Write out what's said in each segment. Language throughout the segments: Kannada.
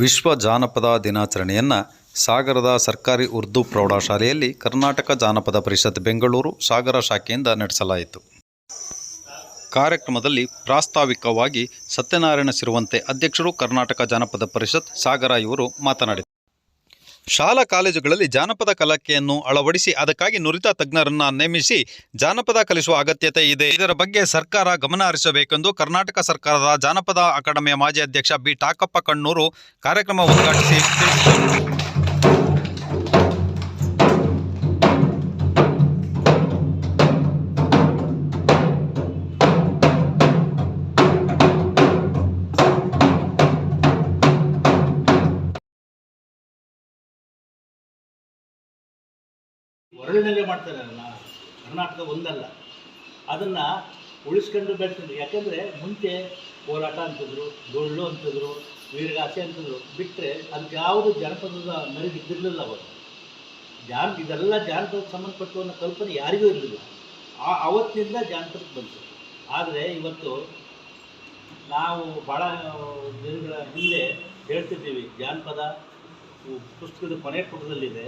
ವಿಶ್ವ ಜಾನಪದ ದಿನಾಚರಣೆಯನ್ನು ಸಾಗರದ ಸರ್ಕಾರಿ ಉರ್ದು ಪ್ರೌಢಶಾಲೆಯಲ್ಲಿ ಕರ್ನಾಟಕ ಜಾನಪದ ಪರಿಷತ್ ಬೆಂಗಳೂರು ಸಾಗರ ಶಾಖೆಯಿಂದ ನಡೆಸಲಾಯಿತು. ಕಾರ್ಯಕ್ರಮದಲ್ಲಿ ಪ್ರಾಸ್ತಾವಿಕವಾಗಿ ಸತ್ಯನಾರಾಯಣ ಸಿರುವಂತೆ ಅಧ್ಯಕ್ಷರು ಕರ್ನಾಟಕ ಜಾನಪದ ಪರಿಷತ್ ಸಾಗರ ಇವರು ಮಾತನಾಡಿದರು. ಶಾಲಾ ಕಾಲೇಜುಗಳಲ್ಲಿ ಜಾನಪದ ಕಲಿಕೆಯನ್ನು ಅಳವಡಿಸಿ ಅದಕ್ಕಾಗಿ ನುರಿತ ತಜ್ಞರನ್ನ ನೇಮಿಸಿ ಜಾನಪದ ಕಲಿಸುವ ಅಗತ್ಯತೆ ಇದೆ. ಇದರ ಬಗ್ಗೆ ಸರ್ಕಾರ ಗಮನ ಹರಿಸಬೇಕೆಂದು ಕರ್ನಾಟಕ ಸರ್ಕಾರದ ಜಾನಪದ ಅಕಾಡೆಮಿಯ ಮಾಜಿ ಅಧ್ಯಕ್ಷ ಬಿ ಟಾಕಪ್ಪ ಕಣ್ಣೂರು ಕಾರ್ಯಕ್ರಮ ಉದ್ಘಾಟಿಸಿ ಹೊರಳಿನಲ್ಲೇ ಮಾಡ್ತಾರಲ್ಲ ಕರ್ನಾಟಕ ಒಂದಲ್ಲ. ಅದನ್ನು ಉಳಿಸ್ಕೊಂಡು ಬೆಳೆಸಿದ್ರು ಯಾಕೆಂದರೆ ಮುಂಚೆ ಹೋರಾಟ ಅಂತಿದ್ರು ಗೊಳ್ಳು ಅಂತಿದ್ರು, ವೀರಗಾಸೆ ಅಂತಿದ್ರು ಬಿಟ್ಟರೆ ಅದಕ್ಕೆ ಯಾವುದು ಜಾನಪದದ ಮರಿಗೆ ಇದ್ದಿರಲಿಲ್ಲ ಅವರು ಜಾನ್, ಇದೆಲ್ಲ ಜಾನಪದಕ್ಕೆ ಸಂಬಂಧಪಟ್ಟು ಅನ್ನೋ ಕಲ್ಪನೆ ಯಾರಿಗೂ ಇರಲಿಲ್ಲ. ಆ ಅವತ್ತಿನಿಂದ ಜಾನಪದಕ್ಕೆ ಬಂತು. ಆದರೆ ಇವತ್ತು ನಾವು ಭಾಳ ದಿನಗಳ ಹಿಂದೆ ಹೇಳ್ತಿದ್ದೀವಿ, ಜಾನಪದ ಪುಸ್ತಕದ ಕೊನೆ ಪುಟದಲ್ಲಿದೆ.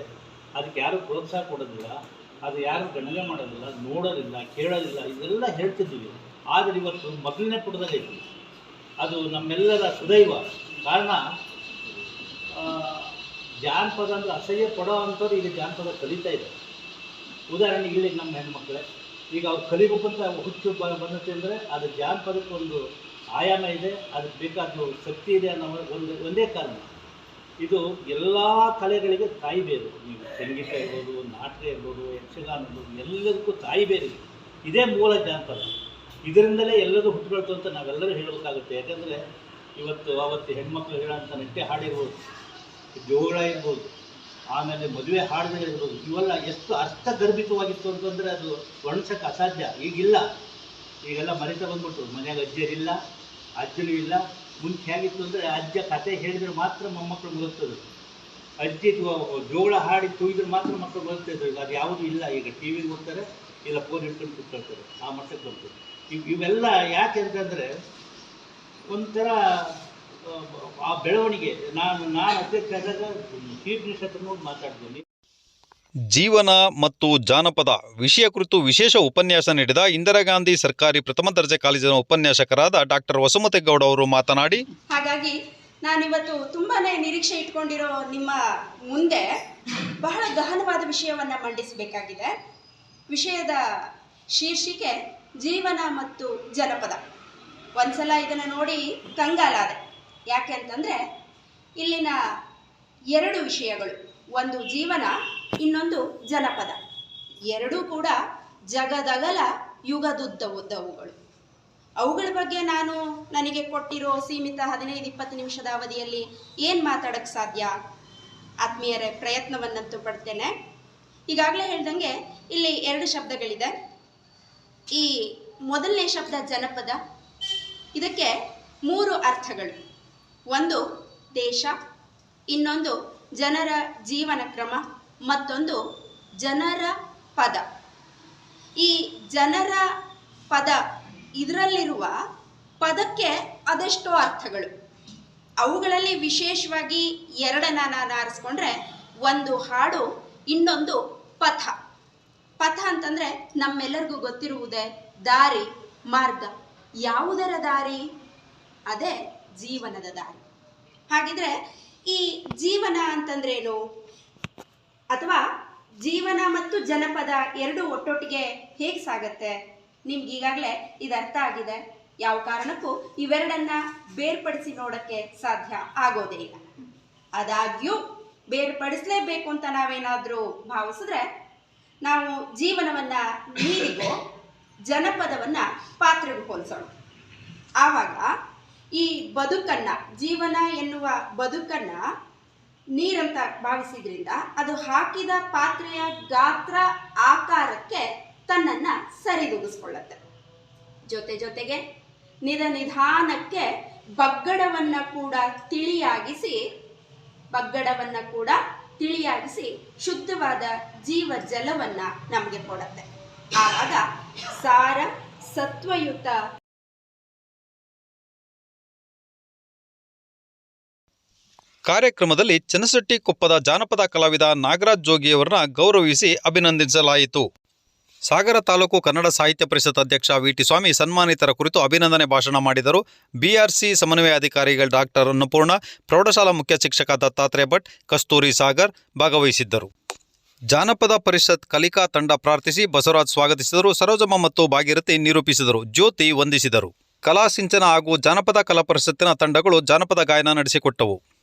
ಅದಕ್ಕೆ ಯಾರು ಪ್ರೋತ್ಸಾಹ ಕೊಡೋದಿಲ್ಲ, ಅದು ಯಾರು ಗಣನೆ ಮಾಡೋದಿಲ್ಲ, ನೋಡೋದಿಲ್ಲ, ಕೇಳೋದಿಲ್ಲ, ಇದೆಲ್ಲ ಹೇಳ್ತಿದ್ದೀವಿ. ಆದರೆ ಇವತ್ತು ಮೊದಲನೇ ಪುಟದಲ್ಲಿ ಅದು ನಮ್ಮೆಲ್ಲರ ಸುದೈವ. ಕಾರಣ ಜಾನಪದ ಅಂದ್ರೆ ಅಸಹ್ಯ ಪಡೋ ಅಂಥವ್ರು ಈಗ ಜಾನಪದ ಕಲಿತಾ ಇದೆ ಉದಾಹರಣೆಗೆ ಇಲ್ಲಿ ನಮ್ಮ ಹೆಣ್ಮಕ್ಳೆ, ಈಗ ಅವ್ರು ಕಲಿಬೇಕು ಅಂತ ಹುಚ್ಚು ಬಂದತೆ ಅಂದರೆ ಅದು ಜಾನಪದಕ್ಕೊಂದು ಆಯಾಮ ಇದೆ, ಅದಕ್ಕೆ ಬೇಕಾದ ಶಕ್ತಿ ಇದೆ ಅನ್ನೋ ಒಂದು, ಒಂದೇ ಕಾರಣ. ಇದು ಎಲ್ಲ ಕಲೆಗಳಿಗೆ ತಾಯಿ ಬೇರು. ನೀವು ಸಂಗೀತ ಇರ್ಬೋದು ನಾಟಕ ಇರ್ಬೋದು, ಯಕ್ಷಗಾನ ಇರ್ಬೋದು, ಎಲ್ಲದಕ್ಕೂ ತಾಯಿ ಬೇರೆ ಇದೆ. ಇದೇ ಮೂಲ ಜಾನಪದ ಇದರಿಂದಲೇ ಎಲ್ಲರೂ ಹುಟ್ಟುಕೊಳ್ತು ಅಂತ ನಾವೆಲ್ಲರೂ ಹೇಳಬೇಕಾಗುತ್ತೆ. ಯಾಕಂದರೆ ಇವತ್ತು ಅವತ್ತು ಹೆಣ್ಮಕ್ಳು ಹೇಳೋಂಥ ನೆಟ್ಟೆ ಹಾಡಿರ್ಬೋದು ಜೋಗಳ ಇರ್ಬೋದು, ಆಮೇಲೆ ಮದುವೆ ಹಾಡುಗಳಿರ್ಬೋದು ಇವೆಲ್ಲ ಎಷ್ಟು ಅರ್ಥಗರ್ಭಿತವಾಗಿತ್ತು ಅಂತಂದರೆ ಅದು ವರ್ಣಿಸೋಕ್ಕೆ ಅಸಾಧ್ಯ. ಈಗಿಲ್ಲ. ಈಗೆಲ್ಲ ಮರಿತಾ ಬಂದ್ಬಿಟ್ರು. ಮನೆಯಾಗ ಅಜ್ಜಿಯರಿಲ್ಲ, ಅಜ್ಜನೂ ಇಲ್ಲ ಮುಂಚೆ ಹೇಗಿತ್ತು ಅಂದರೆ ಅಜ್ಜ ಕತೆ ಹೇಳಿದ್ರೆ ಮಾತ್ರ ಮೊಮ್ಮಕ್ಕಳು ಮುಗಿಸ್ತದೆ ಅಜ್ಜಿ ಜೋಳ ಹಾಡಿ ತುಯ್ದ್ರೆ ಮಾತ್ರ ಮಕ್ಕಳು ಬದುಕ್ತಾ ಈಗ ಅದು ಯಾವುದು ಇಲ್ಲ. ಈಗ ಟಿ ವಿಗೆ ಇಲ್ಲ ಫೋನ್ ಇಟ್ಕೊಂಡು ಕೂತ್ಕೊಳ್ತಾರೆ. ಆ ಮಟ್ಟಕ್ಕೆ ಬಂತು. ಇವ್ ಇವೆಲ್ಲ ಯಾಕೆ ಅಂತಂದರೆ ಒಂಥರ ಆ, ಬೆಳವಣಿಗೆ. ನಾನು ನಾನು ಅಧ್ಯಕ್ಷ ಆದಾಗ ಚೀಫ್ ಮಿನಿಸ್ಟರ್ ನೋಡಿ ಮಾತಾಡ್ತೀನಿ. ಜೀವನ ಮತ್ತು ಜಾನಪದ ವಿಷಯ ಕುರಿತು ವಿಶೇಷ ಉಪನ್ಯಾಸ ನೀಡಿದ ಇಂದಿರಾ ಗಾಂಧಿ ಸರ್ಕಾರಿ ಪ್ರಥಮ ದರ್ಜೆ ಕಾಲೇಜಿನ ಉಪನ್ಯಾಸಕರಾದ ಡಾಕ್ಟರ್ ವಸುಮತೇಗೌಡ ಅವರು ಮಾತನಾಡಿ, ಹಾಗಾಗಿ ನಾನಿವತ್ತು ತುಂಬಾನೇ ನಿರೀಕ್ಷೆ ಇಟ್ಕೊಂಡಿರೋ ನಿಮ್ಮ ಮುಂದೆ ಬಹಳ ಗಹನವಾದ ವಿಷಯವನ್ನು ಮಂಡಿಸಬೇಕಾಗಿದೆ. ವಿಷಯದ ಶೀರ್ಷಿಕೆ ಜೀವನ ಮತ್ತು ಜನಪದ. ಒಂದ್ಸಲ ಇದನ್ನು ನೋಡಿ ಕಂಗಾಲಾದೆ ಯಾಕೆ ಅಂತಂದರೆ ಇಲ್ಲಿನ ಎರಡು ವಿಷಯಗಳು, ಒಂದು ಜೀವನ ಇನ್ನೊಂದು ಜನಪದ. ಎರಡೂ ಕೂಡ ಜಗದಗಲ ಯುಗದುದ್ದವುದ್ದವುಗಳು ಅವುಗಳ ಬಗ್ಗೆ ನಾನು ನನಗೆ ಕೊಟ್ಟಿರೋ ಸೀಮಿತ ಹದಿನೈದು, ಇಪ್ಪತ್ತು ನಿಮಿಷದ ಅವಧಿಯಲ್ಲಿ ಏನು ಮಾತಾಡೋಕ್ಕೆ ಸಾಧ್ಯ? ಆತ್ಮೀಯರೇ, ಪ್ರಯತ್ನವನ್ನಂತೂ ಪಡ್ತೇನೆ. ಈಗಾಗಲೇ ಹೇಳ್ದಂಗೆ ಇಲ್ಲಿ ಎರಡು ಶಬ್ದಗಳಿದೆ. ಈ ಮೊದಲನೇ ಶಬ್ದ ಜನಪದ, ಇದಕ್ಕೆ ಮೂರು ಅರ್ಥಗಳು. ಒಂದು ದೇಶ, ಇನ್ನೊಂದು ಜನರ ಜೀವನ ಕ್ರಮ. ಮತ್ತೊಂದು ಜನರ ಪದ. ಈ ಜನರ ಪದ ಇದರಲ್ಲಿರುವ ಪದಕ್ಕೆ ಅದೆಷ್ಟೋ ಅರ್ಥಗಳು. ಅವುಗಳಲ್ಲಿ ವಿಶೇಷವಾಗಿ ಎರಡನ್ನ ನಾನು ಆರಿಸ್ಕೊಂಡ್ರೆ ಒಂದು ಹಾಡು, ಇನ್ನೊಂದು ಪಥ. ಪಥ ಅಂತಂದರೆ ನಮ್ಮೆಲ್ಲರಿಗೂ ಗೊತ್ತಿರುವುದೇ ದಾರಿ, ಮಾರ್ಗ. ಯಾವುದರ ದಾರಿ? ಅದೇ ಜೀವನದ ದಾರಿ. ಹಾಗಿದ್ರೆ ಈ ಜೀವನ ಅಂತಂದ್ರೇನು? ಅಥವಾ ಜೀವನ ಮತ್ತು ಜನಪದ ಎರಡು ಒಟ್ಟೊಟ್ಟಿಗೆ ಹೇಗೆ ಸಾಗತ್ತೆ? ನಿಮ್ಗೆ ಈಗಾಗಲೇ ಇದು ಅರ್ಥ ಆಗಿದೆ. ಯಾವ ಕಾರಣಕ್ಕೂ ಇವೆರಡನ್ನ ಬೇರ್ಪಡಿಸಿ ನೋಡಕ್ಕೆ ಸಾಧ್ಯ ಆಗೋದೇ ಇಲ್ಲ. ಆದಾಗ್ಯೂ ಬೇರ್ಪಡಿಸಲೇಬೇಕು ಅಂತ ನಾವೇನಾದರೂ ಭಾವಿಸಿದ್ರೆ ನಾವು ಜೀವನವನ್ನ ನೀರಿಗೂ ಜನಪದವನ್ನ ಪಾತ್ರೆಗೂ ಹೋಲಿಸೋಣ. ಆವಾಗ ಈ ಬದುಕನ್ನ, ಜೀವನ ಎನ್ನುವ ಬದುಕನ್ನ ನೀರಂತ ಭಾವಿಸಿದ್ರಿಂದ ಅದು ಹಾಕಿದ ಪಾತ್ರೆಯ ಗಾತ್ರ ಆಕಾರಕ್ಕೆ ತನ್ನನ್ನ ಸರಿದೂಗಿಸ್ಕೊಳ್ಳುತ್ತೆ. ಜೊತೆ ಜೊತೆಗೆ ನಿಧ ನಿಧಾನಕ್ಕೆ ಬಗ್ಗಡವನ್ನ ಕೂಡ ತಿಳಿಯಾಗಿಸಿ, ಬಗ್ಗಡವನ್ನ ಕೂಡ ತಿಳಿಯಾಗಿಸಿ ಶುದ್ಧವಾದ ಜೀವ ಜಲವನ್ನ ನಮಗೆ ಕೊಡುತ್ತೆ. ಆವಾಗ ಸಾರ, ಸತ್ವಯುತ ಕಾರ್ಯಕ್ರಮದಲ್ಲಿ ಚನ್ನಸಟ್ಟಿ ಕೊಪ್ಪದ ಜಾನಪದ ಕಲಾವಿದ ನಾಗರಾಜ್ ಜೋಗಿಯವರನ್ನ ಗೌರವಿಸಿ ಅಭಿನಂದಿಸಲಾಯಿತು. ಸಾಗರ ತಾಲೂಕು ಕನ್ನಡ ಸಾಹಿತ್ಯ ಪರಿಷತ್ ಅಧ್ಯಕ್ಷ ವಿಟಿ ಸ್ವಾಮಿ ಸನ್ಮಾನಿತರ ಕುರಿತು ಅಭಿನಂದನೆ ಭಾಷಣ ಮಾಡಿದರು. ಬಿಆರ್ಸಿ ಸಮನ್ವಯ ಅಧಿಕಾರಿಗಳ ಡಾಕ್ಟರ್ ಅನ್ನಪೂರ್ಣ, ಪ್ರೌಢಶಾಲಾ ಮುಖ್ಯ ಶಿಕ್ಷಕ ದತ್ತಾತ್ರೇಯ ಭಟ್, ಕಸ್ತೂರಿ ಸಾಗರ್ ಭಾಗವಹಿಸಿದ್ದರು. ಜಾನಪದ ಪರಿಷತ್ ಕಲಿಕಾ ತಂಡ ಪ್ರಾರ್ಥಿಸಿ ಬಸವರಾಜ್ ಸ್ವಾಗತಿಸಿದರು. ಸರೋಜಮ್ಮ ಮತ್ತು ಭಾಗೀರಥಿ ನಿರೂಪಿಸಿದರು. ಜ್ಯೋತಿ ವಂದಿಸಿದರು. ಕಲಾ ಸಿಂಚನ ಹಾಗೂ ಜಾನಪದ ಕಲಾ ಪರಿಷತ್ತಿನ ತಂಡಗಳು ಜಾನಪದ ಗಾಯನ ನಡೆಸಿಕೊಟ್ಟವು.